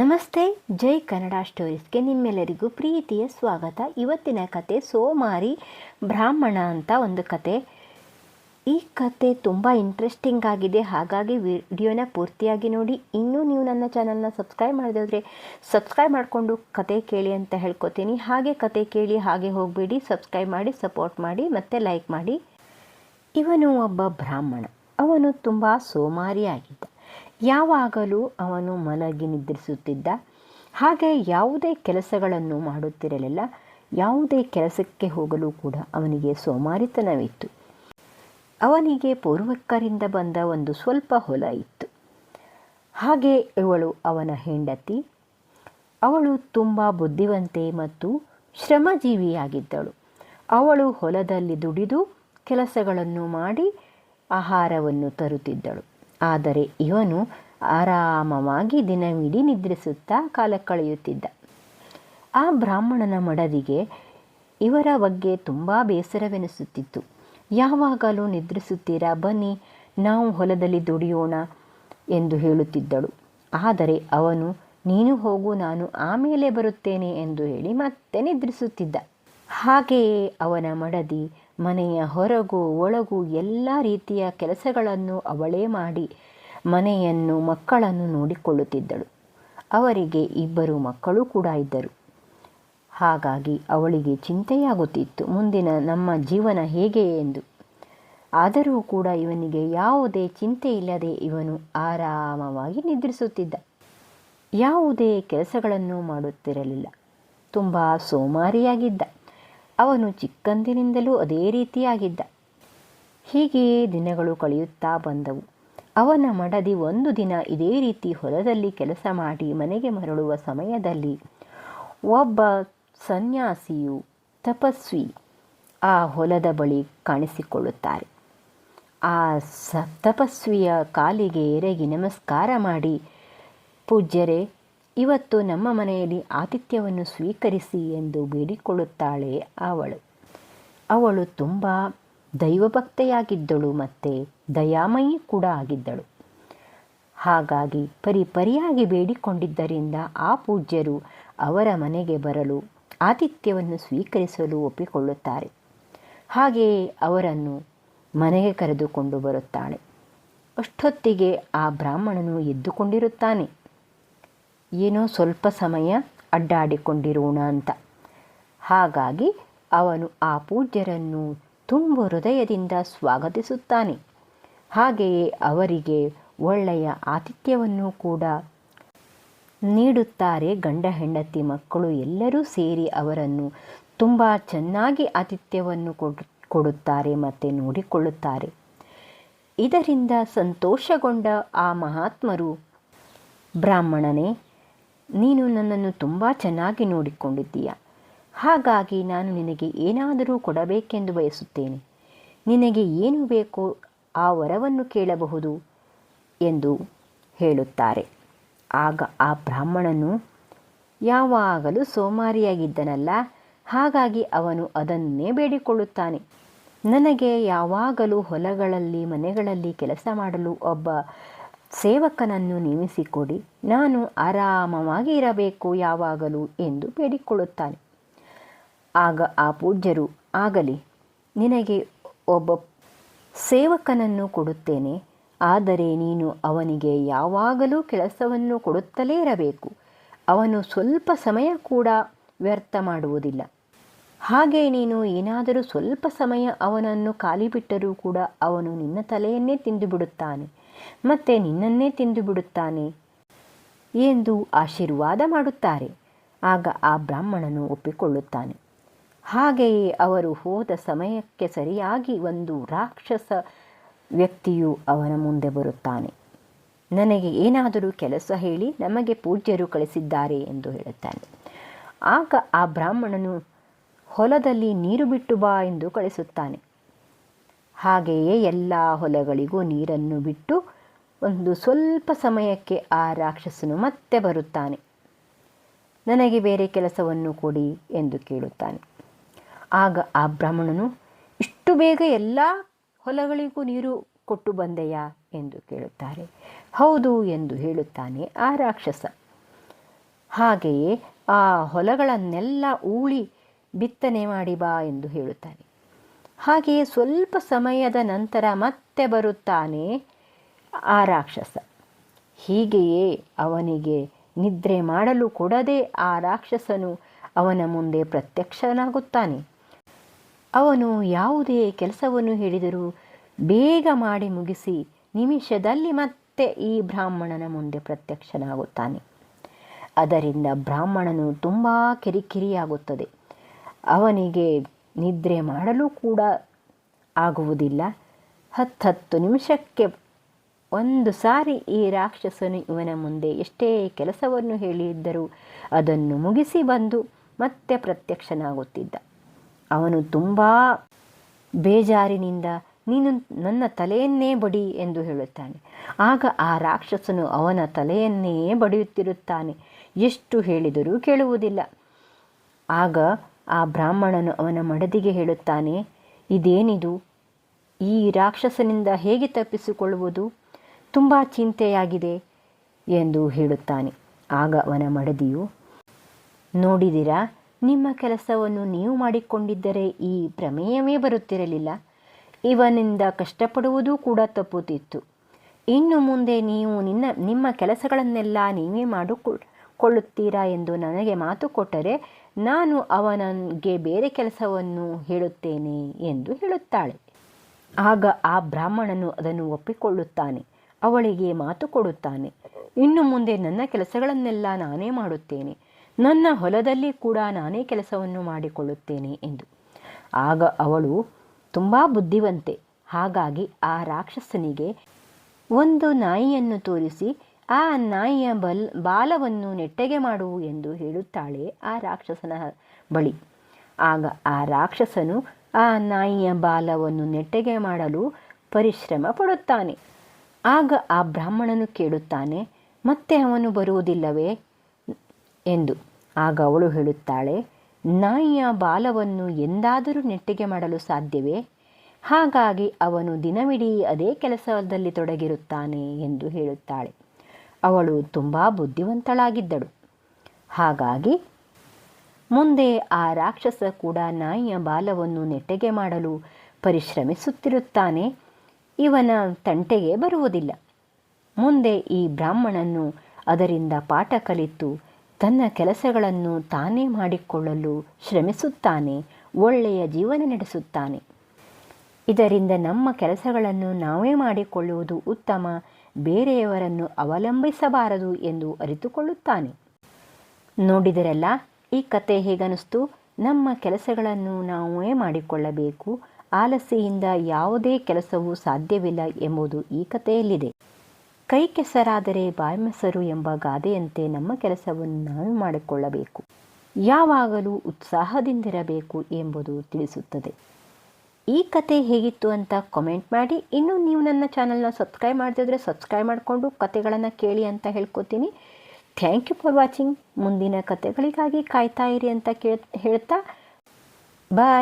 ನಮಸ್ತೆ, ಜೈ ಕನ್ನಡ ಸ್ಟೋರೀಸ್ಗೆ ನಿಮ್ಮೆಲ್ಲರಿಗೂ ಪ್ರೀತಿಯ ಸ್ವಾಗತ. ಇವತ್ತಿನ ಕತೆ ಸೋಮಾರಿ ಬ್ರಾಹ್ಮಣ ಅಂತ ಒಂದು ಕತೆ. ಈ ಕತೆ ತುಂಬ ಇಂಟ್ರೆಸ್ಟಿಂಗ್ ಆಗಿದೆ. ಹಾಗಾಗಿ ವಿಡಿಯೋನ ಪೂರ್ತಿಯಾಗಿ ನೋಡಿ. ಇನ್ನೂ ನೀವು ನನ್ನ ಚಾನಲ್ನ ಸಬ್ಸ್ಕ್ರೈಬ್ ಮಾಡಿದ್ರೆ ಸಬ್ಸ್ಕ್ರೈಬ್ ಮಾಡಿಕೊಂಡು ಕತೆ ಕೇಳಿ ಅಂತ ಹೇಳ್ಕೊತೀನಿ. ಹಾಗೆ ಕತೆ ಕೇಳಿ ಹಾಗೆ ಹೋಗಬೇಡಿ. ಸಬ್ಸ್ಕ್ರೈಬ್ ಮಾಡಿ ಸಪೋರ್ಟ್ ಮಾಡಿ, ಮತ್ತು ಲೈಕ್ ಮಾಡಿ. ಇವನು ಒಬ್ಬ ಬ್ರಾಹ್ಮಣ. ಅವನು ತುಂಬ ಸೋಮಾರಿಯಾಗಿದ್ದ. ಯಾವಾಗಲೂ ಅವನು ಮಲಗಿ ನಿದ್ರಿಸುತ್ತಿದ್ದ. ಹಾಗೆ ಯಾವುದೇ ಕೆಲಸಗಳನ್ನು ಮಾಡುತ್ತಿರಲಿಲ್ಲ. ಯಾವುದೇ ಕೆಲಸಕ್ಕೆ ಹೋಗಲು ಕೂಡ ಅವನಿಗೆ ಸೋಮಾರಿತನವಿತ್ತು. ಅವನಿಗೆ ಪೂರ್ವಕ್ಕರಿಂದ ಬಂದ ಒಂದು ಸ್ವಲ್ಪ ಹೊಲ ಇತ್ತು. ಹಾಗೆ ಇವಳು ಅವನ ಹೆಂಡತಿ. ಅವಳು ತುಂಬ ಬುದ್ಧಿವಂತೆ ಮತ್ತು ಶ್ರಮಜೀವಿಯಾಗಿದ್ದಳು. ಅವಳು ಹೊಲದಲ್ಲಿ ದುಡಿದು ಕೆಲಸಗಳನ್ನು ಮಾಡಿ ಆಹಾರವನ್ನು ತರುತ್ತಿದ್ದಳು. ಆದರೆ ಇವನು ಆರಾಮವಾಗಿ ದಿನವಿಡೀ ನಿದ್ರಿಸುತ್ತಾ ಕಾಲ ಕಳೆಯುತ್ತಿದ್ದ. ಆ ಬ್ರಾಹ್ಮಣನ ಮಡದಿಗೆ ಇವರ ಬಗ್ಗೆ ತುಂಬ ಬೇಸರವೆನಿಸುತ್ತಿತ್ತು. ಯಾವಾಗಲೂ ನಿದ್ರಿಸುತ್ತೀರಾ? ಬನ್ನಿ, ನಾವು ಹೊಲದಲ್ಲಿ ದುಡಿಯೋಣ ಎಂದು ಹೇಳುತ್ತಿದ್ದಳು. ಆದರೆ ಅವನು, ನೀನು ಹೋಗು, ನಾನು ಆಮೇಲೆ ಬರುತ್ತೇನೆ ಎಂದು ಹೇಳಿ ಮತ್ತೆ ನಿದ್ರಿಸುತ್ತಿದ್ದ. ಹಾಗೆಯೇ ಅವನ ಮಡದಿ ಮನೆಯ ಹೊರಗು ಒಳಗು ಎಲ್ಲ ರೀತಿಯ ಕೆಲಸಗಳನ್ನು ಅವಳೇ ಮಾಡಿ ಮನೆಯನ್ನು ಮಕ್ಕಳನ್ನು ನೋಡಿಕೊಳ್ಳುತ್ತಿದ್ದಳು. ಅವರಿಗೆ ಇಬ್ಬರು ಮಕ್ಕಳು ಕೂಡ ಇದ್ದರು. ಹಾಗಾಗಿ ಅವಳಿಗೆ ಚಿಂತೆಯಾಗುತ್ತಿತ್ತು, ಮುಂದಿನ ನಮ್ಮ ಜೀವನ ಹೇಗೆ ಎಂದು. ಆದರೂ ಕೂಡ ಇವನಿಗೆ ಯಾವುದೇ ಚಿಂತೆ ಇಲ್ಲದೆ ಇವನು ಆರಾಮವಾಗಿ ನಿದ್ರಿಸುತ್ತಿದ್ದ. ಯಾವುದೇ ಕೆಲಸಗಳನ್ನು ಮಾಡುತ್ತಿರಲಿಲ್ಲ. ತುಂಬ ಸೋಮಾರಿಯಾಗಿದ್ದ. ಅವನು ಚಿಕ್ಕಂದಿನಿಂದಲೂ ಅದೇ ರೀತಿಯಾಗಿದ್ದ. ಹೀಗೆಯೇ ದಿನಗಳು ಕಳೆಯುತ್ತಾ ಬಂದವು. ಅವನ ಮಡದಿ ಒಂದು ದಿನ ಇದೇ ರೀತಿ ಹೊಲದಲ್ಲಿ ಕೆಲಸ ಮಾಡಿ ಮನೆಗೆ ಮರಳುವ ಸಮಯದಲ್ಲಿ ಒಬ್ಬ ಸನ್ಯಾಸಿಯು ತಪಸ್ವಿ ಆ ಹೊಲದ ಬಳಿ ಕಾಣಿಸಿಕೊಳ್ಳುತ್ತಾರೆ. ಆ ಸ, ತಪಸ್ವಿಯ ಕಾಲಿಗೆ ಎರಗಿ ನಮಸ್ಕಾರ ಮಾಡಿ, ಪೂಜ್ಯರೇ ಇವತ್ತು ನಮ್ಮ ಮನೆಯಲ್ಲಿ ಆತಿಥ್ಯವನ್ನು ಸ್ವೀಕರಿಸಿ ಎಂದು ಬೇಡಿಕೊಳ್ಳುತ್ತಾಳೆ ಅವಳು. ಅವಳು ತುಂಬ ದೈವಭಕ್ತೆಯಾಗಿದ್ದಳು ಮತ್ತು ದಯಾಮಯಿ ಕೂಡ ಆಗಿದ್ದಳು. ಹಾಗಾಗಿ ಪರಿಪರಿಯಾಗಿ ಬೇಡಿಕೊಂಡಿದ್ದರಿಂದ ಆ ಪೂಜ್ಯರು ಅವರ ಮನೆಗೆ ಬರಲು ಆತಿಥ್ಯವನ್ನು ಸ್ವೀಕರಿಸಲು ಒಪ್ಪಿಕೊಳ್ಳುತ್ತಾರೆ. ಹಾಗೆಯೇ ಅವರನ್ನು ಮನೆಗೆ ಕರೆದುಕೊಂಡು ಬರುತ್ತಾಳೆ. ಅಷ್ಟೊತ್ತಿಗೆ ಆ ಬ್ರಾಹ್ಮಣನು ಎದ್ದುಕೊಂಡಿರುತ್ತಾನೆ. ಏನೋ ಸ್ವಲ್ಪ ಸಮಯ ಅಡ್ಡಾಡಿಕೊಂಡಿರೋಣ ಅಂತ. ಹಾಗಾಗಿ ಅವನು ಆ ಪೂಜ್ಯರನ್ನು ತುಂಬ ಹೃದಯದಿಂದ ಸ್ವಾಗತಿಸುತ್ತಾನೆ. ಹಾಗೆಯೇ ಅವರಿಗೆ ಒಳ್ಳೆಯ ಆತಿಥ್ಯವನ್ನು ಕೂಡ ನೀಡುತ್ತಾರೆ ಗಂಡ ಹೆಂಡತಿ ಮಕ್ಕಳು ಎಲ್ಲರೂ ಸೇರಿ ಅವರನ್ನು ತುಂಬ ಚೆನ್ನಾಗಿ ಆತಿಥ್ಯವನ್ನು ಕೊಡು, ಕೊಡುತ್ತಾರೆ ಮತ್ತು ನೋಡಿಕೊಳ್ಳುತ್ತಾರೆ. ಇದರಿಂದ ಸಂತೋಷಗೊಂಡ ಆ ಮಹಾತ್ಮರು ಬ್ರಾಹ್ಮಣನೇ ನೀನು ನನ್ನನ್ನು ತುಂಬ ಚೆನ್ನಾಗಿ ನೋಡಿಕೊಂಡಿದ್ದೀಯ? ಹಾಗಾಗಿ ನಾನು ನಿನಗೆ ಏನಾದರೂ ಕೊಡಬೇಕೆಂದು ಬಯಸುತ್ತೇನೆ. ನಿನಗೆ ಏನು ಬೇಕೋ ಆ ವರವನ್ನು ಕೇಳಬಹುದು ಎಂದು ಹೇಳುತ್ತಾರೆ. ಆಗ ಆ ಬ್ರಾಹ್ಮಣನು, ಯಾವಾಗಲೂ ಸೋಮಾರಿಯಾಗಿದ್ದನಲ್ಲ, ಹಾಗಾಗಿ ಅವನು ಅದನ್ನೇ ಬೇಡಿಕೊಳ್ಳುತ್ತಾನೆ. ನನಗೆ ಯಾವಾಗಲೂ ಹೊಲಗಳಲ್ಲಿ, ಮನೆಗಳಲ್ಲಿ ಕೆಲಸ ಮಾಡಲು ಒಬ್ಬ ಸೇವಕನನ್ನು ನೇಮಿಸಿಕೊಡಿ. ನಾನು ಆರಾಮವಾಗಿ ಇರಬೇಕು ಯಾವಾಗಲೂ ಎಂದು ಬೇಡಿಕೊಳ್ಳುತ್ತಾನೆ. ಆಗ ಆ ಪೂಜ್ಯರು, ಆಗಲಿ, ನಿನಗೆ ಒಬ್ಬ ಸೇವಕನನ್ನು ಕೊಡುತ್ತೇನೆ. ಆದರೆ ನೀನು ಅವನಿಗೆ ಯಾವಾಗಲೂ ಕೆಲಸವನ್ನು ಕೊಡುತ್ತಲೇ ಇರಬೇಕು. ಅವನು ಸ್ವಲ್ಪ ಸಮಯ ಕೂಡ ವ್ಯರ್ಥ ಮಾಡುವುದಿಲ್ಲ. ಹಾಗೆ ನೀನು ಏನಾದರೂ ಸ್ವಲ್ಪ ಸಮಯ ಅವನನ್ನು ಖಾಲಿ ಬಿಟ್ಟರೂ ಕೂಡ ಅವನು ನಿನ್ನ ತಲೆಯನ್ನೇ ತಿಂದು ಬಿಡುತ್ತಾನೆ ಮತ್ತು ನಿನ್ನನ್ನೇ ತಿಂದು ಬಿಡುತ್ತಾನೆ ಎಂದು ಆಶೀರ್ವಾದ ಮಾಡುತ್ತಾರೆ. ಆಗ ಆ ಬ್ರಾಹ್ಮಣನು ಒಪ್ಪಿಕೊಳ್ಳುತ್ತಾನೆ. ಹಾಗೆಯೇ ಅವರು ಹೋದ ಸಮಯಕ್ಕೆ ಸರಿಯಾಗಿ ಒಂದು ರಾಕ್ಷಸ ವ್ಯಕ್ತಿಯು ಅವನ ಮುಂದೆ ಬರುತ್ತಾನೆ. ನನಗೆ ಏನಾದರೂ ಕೆಲಸ ಹೇಳಿ ನಮಗೆ ಪೂಜ್ಯರು ಕಳಿಸಿದ್ದಾರೆ ಎಂದು ಹೇಳುತ್ತಾನೆ. ಆಗ ಆ ಬ್ರಾಹ್ಮಣನು, ಹೊಲದಲ್ಲಿ ನೀರು ಬಿಟ್ಟು ಬಾ ಎಂದು ಕಳಿಸುತ್ತಾನೆ. ಹಾಗೆಯೇ ಎಲ್ಲ ಹೊಲಗಳಿಗೂ ನೀರನ್ನು ಬಿಟ್ಟು ಒಂದು ಸ್ವಲ್ಪ ಸಮಯಕ್ಕೆ ಆ ರಾಕ್ಷಸನು ಮತ್ತೆ ಬರುತ್ತಾನೆ. ನನಗೆ ಬೇರೆ ಕೆಲಸವನ್ನು ಕೊಡಿ ಎಂದು ಕೇಳುತ್ತಾನೆ. ಆಗ ಆ ಬ್ರಾಹ್ಮಣನು, ಇಷ್ಟು ಬೇಗ ಎಲ್ಲ ಹೊಲಗಳಿಗೂ ನೀರು ಕೊಟ್ಟು ಬಂದೆಯಾ ಎಂದು ಕೇಳುತ್ತಾರೆ. ಹೌದು ಎಂದು ಹೇಳುತ್ತಾನೆ ಆ ರಾಕ್ಷಸ. ಹಾಗೆಯೇ ಆ ಹೊಲಗಳನ್ನೆಲ್ಲ ಊಳಿ ಬಿತ್ತನೆ ಮಾಡಿ ಬಾ ಎಂದು ಹೇಳುತ್ತಾನೆ. ಹಾಗೆಯೇ ಸ್ವಲ್ಪ ಸಮಯದ ನಂತರ ಮತ್ತೆ ಬರುತ್ತಾನೆ ಆ ರಾಕ್ಷಸ. ಹೀಗೆಯೇ ಅವನಿಗೆ ನಿದ್ರೆ ಮಾಡಲು ಕೊಡದೆ ಆ ರಾಕ್ಷಸನು ಅವನ ಮುಂದೆ ಪ್ರತ್ಯಕ್ಷನಾಗುತ್ತಾನೆ. ಅವನು ಯಾವುದೇ ಕೆಲಸವನ್ನು ಹೇಳಿದರೂ ಬೇಗ ಮಾಡಿ ಮುಗಿಸಿ ನಿಮಿಷದಲ್ಲಿ ಮತ್ತೆ ಈ ಬ್ರಾಹ್ಮಣನ ಮುಂದೆ ಪ್ರತ್ಯಕ್ಷನಾಗುತ್ತಾನೆ. ಅದರಿಂದ ಬ್ರಾಹ್ಮಣನು ತುಂಬ ಕಿರಿಕಿರಿಯಾಗುತ್ತದೆ. ಅವನಿಗೆ ನಿದ್ರೆ ಮಾಡಲು ಕೂಡ ಆಗುವುದಿಲ್ಲ. ಹತ್ತತ್ತು ನಿಮಿಷಕ್ಕೆ ಒಂದು ಸಾರಿ ಈ ರಾಕ್ಷಸನು ಇವನ ಮುಂದೆ ಎಷ್ಟೇ ಕೆಲಸವನ್ನು ಹೇಳಿದ್ದರೂ ಅದನ್ನು ಮುಗಿಸಿ ಬಂದು ಮತ್ತೆ ಪ್ರತ್ಯಕ್ಷನಾಗುತ್ತಿದ್ದ. ಅವನು ತುಂಬ ಬೇಜಾರಿನಿಂದ, ನೀನು ನನ್ನ ತಲೆಯನ್ನೇ ಬಡಿ ಎಂದು ಹೇಳುತ್ತಾನೆ. ಆಗ ಆ ರಾಕ್ಷಸನು ಅವನ ತಲೆಯನ್ನೇ ಬಡಿಯುತ್ತಿರುತ್ತಾನೆ. ಎಷ್ಟು ಹೇಳಿದರೂ ಕೇಳುವುದಿಲ್ಲ. ಆಗ ಆ ಬ್ರಾಹ್ಮಣನು ಅವನ ಮಡದಿಗೆ ಹೇಳುತ್ತಾನೆ, ಇದೇನಿದು? ಈ ರಾಕ್ಷಸನಿಂದ ಹೇಗೆ ತಪ್ಪಿಸಿಕೊಳ್ಳುವುದು? ತುಂಬ ಚಿಂತೆಯಾಗಿದೆ ಎಂದು ಹೇಳುತ್ತಾನೆ. ಆಗ ಅವನ ಮಡದಿಯು, ನೋಡಿದಿರಾ, ನಿಮ್ಮ ಕೆಲಸವನ್ನು ನೀವು ಮಾಡಿಕೊಂಡಿದ್ದರೆ ಈ ಪ್ರಮೇಯವೇ ಬರುತ್ತಿರಲಿಲ್ಲ. ಇವನಿಂದ ಕಷ್ಟಪಡುವುದೂ ಕೂಡ ತಪ್ಪುತ್ತಿತ್ತು. ಇನ್ನು ಮುಂದೆ ನೀವು ನಿನ್ನ, ನಿಮ್ಮ ಕೆಲಸಗಳನ್ನೆಲ್ಲ ನೀವೇ ಮಾಡಿಕೊಳ್ಳುತ್ತೀರಾ ಎಂದು ನನಗೆ ಮಾತು ಕೊಟ್ಟರೆ ನಾನು ಅವನಿಗೆ ಬೇರೆ ಕೆಲಸವನ್ನು ಹೇಳುತ್ತೇನೆ ಎಂದು ಹೇಳುತ್ತಾಳೆ. ಆಗ ಆ ಬ್ರಾಹ್ಮಣನು ಅದನ್ನು ಒಪ್ಪಿಕೊಳ್ಳುತ್ತಾನೆ. ಅವಳಿಗೆ ಮಾತು ಕೊಡುತ್ತಾನೆ. ಇನ್ನು ಮುಂದೆ ನನ್ನ ಕೆಲಸಗಳನ್ನೆಲ್ಲ ನಾನೇ ಮಾಡುತ್ತೇನೆ. ನನ್ನ ಹೊಲದಲ್ಲಿ ಕೂಡ ನಾನೇ ಕೆಲಸವನ್ನು ಮಾಡಿಕೊಳ್ಳುತ್ತೇನೆ ಎಂದು. ಆಗ ಅವಳು ತುಂಬ ಬುದ್ಧಿವಂತೆ. ಹಾಗಾಗಿ ಆ ರಾಕ್ಷಸನಿಗೆ ಒಂದು ನಾಯಿಯನ್ನು ತೋರಿಸಿ, ಆ ನಾಯಿಯ ಬಲ್, ಬಾಲವನ್ನು ನೆಟ್ಟಗೆ ಮಾಡು ಎಂದು ಹೇಳುತ್ತಾಳೆ ಆ ರಾಕ್ಷಸನ ಬಳಿ. ಆಗ ಆ ರಾಕ್ಷಸನು ಆ ನಾಯಿಯ ಬಾಲವನ್ನು ನೆಟ್ಟಗೆ ಮಾಡಲು ಪರಿಶ್ರಮ ಪಡುತ್ತಾನೆ. ಆಗ ಆ ಬ್ರಾಹ್ಮಣನು ಕೇಳುತ್ತಾನೆ, ಮತ್ತೆ ಅವನು ಬರುವುದಿಲ್ಲವೇ? ಎಂದು. ಆಗ ಅವಳು ಹೇಳುತ್ತಾಳೆ, ನಾಯಿಯ ಬಾಲವನ್ನು ಎಂದಾದರೂ ನೆಟ್ಟಿಗೆ ಮಾಡಲು ಸಾಧ್ಯವೇ? ಹಾಗಾಗಿ ಅವನು ದಿನವಿಡೀ ಅದೇ ಕೆಲಸದಲ್ಲಿ ತೊಡಗಿರುತ್ತಾನೆ ಎಂದು ಹೇಳುತ್ತಾಳೆ. ಅವಳು ತುಂಬ ಬುದ್ಧಿವಂತಳಾಗಿದ್ದಳು. ಹಾಗಾಗಿ ಮುಂದೆ ಆ ರಾಕ್ಷಸ ಕೂಡ ನಾಯಿಯ ಬಾಲವನ್ನು ನೆಟ್ಟಗೆ ಮಾಡಲು ಪರಿಶ್ರಮಿಸುತ್ತಿರುತ್ತಾನೆ. ಇವನ ತಂಟೆಗೆ ಬರುವುದಿಲ್ಲ. ಮುಂದೆ ಈ ಬ್ರಾಹ್ಮಣನು ಅದರಿಂದ ಪಾಠ ಕಲಿತು ತನ್ನ ಕೆಲಸಗಳನ್ನು ತಾನೇ ಮಾಡಿಕೊಳ್ಳಲು ಶ್ರಮಿಸುತ್ತಾನೆ, ಒಳ್ಳೆಯ ಜೀವನ ನಡೆಸುತ್ತಾನೆ. ಇದರಿಂದ ನಮ್ಮ ಕೆಲಸಗಳನ್ನು ನಾವೇ ಮಾಡಿಕೊಳ್ಳುವುದು ಉತ್ತಮ, ಬೇರೆಯವರನ್ನು ಅವಲಂಬಿಸಬಾರದು ಎಂದು ಅರಿತುಕೊಳ್ಳುತ್ತಾನೆ. ನೋಡಿದರಲ್ಲ, ಈ ಕತೆ ಹೇಗನಿಸ್ತು ನಮ್ಮ ಕೆಲಸಗಳನ್ನು ನಾವೇ ಮಾಡಿಕೊಳ್ಳಬೇಕು ಆಲಸ್ಯದಿಂದ ಯಾವುದೇ ಕೆಲಸವೂ ಸಾಧ್ಯವಿಲ್ಲ ಎಂಬುದು ಈ ಕಥೆಯಲ್ಲಿದೆ. ಕೈ ಕೆಸರಾದರೆ ಬಾಯಿ ಮೊಸರು ಎಂಬ ಗಾದೆಯಂತೆ ನಮ್ಮ ಕೆಲಸವನ್ನು ನಾವು ಮಾಡಿಕೊಳ್ಳಬೇಕು. ಯಾವಾಗಲೂ ಉತ್ಸಾಹದಿಂದಿರಬೇಕು ಎಂಬುದು ತಿಳಿಸುತ್ತದೆ. ಈ ಕತೆ ಹೇಗಿತ್ತು ಅಂತ ಕಾಮೆಂಟ್ ಮಾಡಿ. ಇನ್ನು ನೀವು ನನ್ನ ಚಾನಲ್ನ ಸಬ್ಸ್ಕ್ರೈಬ್ ಮಾಡದಿದ್ರೆ ಸಬ್ಸ್ಕ್ರೈಬ್ ಮಾಡಿಕೊಂಡು ಕತೆಗಳನ್ನು ಕೇಳಿ ಅಂತ ಹೇಳ್ಕೊತೀನಿ. ಥ್ಯಾಂಕ್ ಯು ಫಾರ್ ವಾಚಿಂಗ್ ಮುಂದಿನ ಕತೆಗಳಿಗಾಗಿ ಕಾಯ್ತಾ ಇರಿ ಅಂತ ಕೇಳ್, ಹೇಳ್ತಾ. ಬಾಯ್